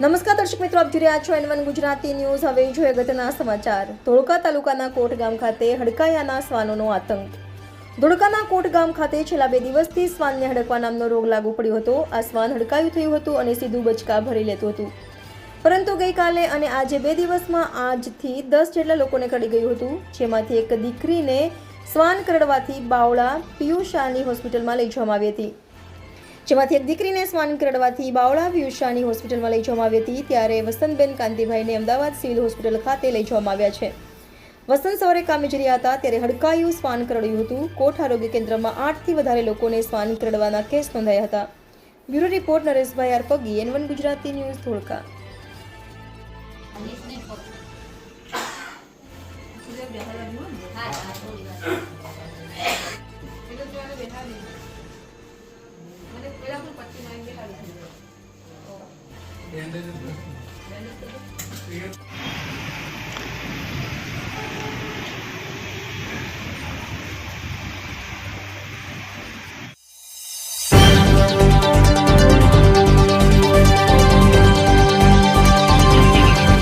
નમસ્કાર દર્શક મિત્રો, આપ જોઈ રહ્યા છો એન ગુજરાતી ન્યૂઝ. હવે જોઈએ ઘટના સમાચાર. ધોળકા તાલુકાના કોટ ગામ ખાતે હડકાયાના શ્વાનોનો આતંક. ધોળકાના કોટ ગામ ખાતે છેલ્લા બે દિવસથી શ્વાનને હડકવા નામનો રોગ લાગુ પડ્યો હતો. આ શ્વાન હડકાયું થયું હતું અને સીધું બચકા ભરી લેતું હતું. પરંતુ ગઈકાલે અને આજે બે દિવસમાં આજથી દસ જેટલા લોકોને કરડી ગયું હતું, જેમાંથી એક દીકરીને શ્વાન કરડવાથી બાવળા પિયુષાની હોસ્પિટલમાં લઈ જવામાં આવી હતી. જેમાંથી એક દીકરીને શ્વાન કરડવાથી બાવળા પિયુષાની હોસ્પિટલમાં લઈ જવામાં આવી હતી, ત્યારે વસંતબેન કાંતિભાઈને અમદાવાદ સિવિલ હોસ્પિટલ ખાતે લઈ જવામાં આવ્યા છે. વસંત સવારે કામે જઈ રહ્યા હતા, ત્યારે હડકાયું શ્વાન કરડ્યું હતું. કોઠ આરોગ્ય કેન્દ્રમાં આઠથી વધારે લોકોને શ્વાન કરડવાના કેસ નોંધાયા હતા. Bureau report, Nareshbhai R Pagi N one Gujarati news Dholka. Bandage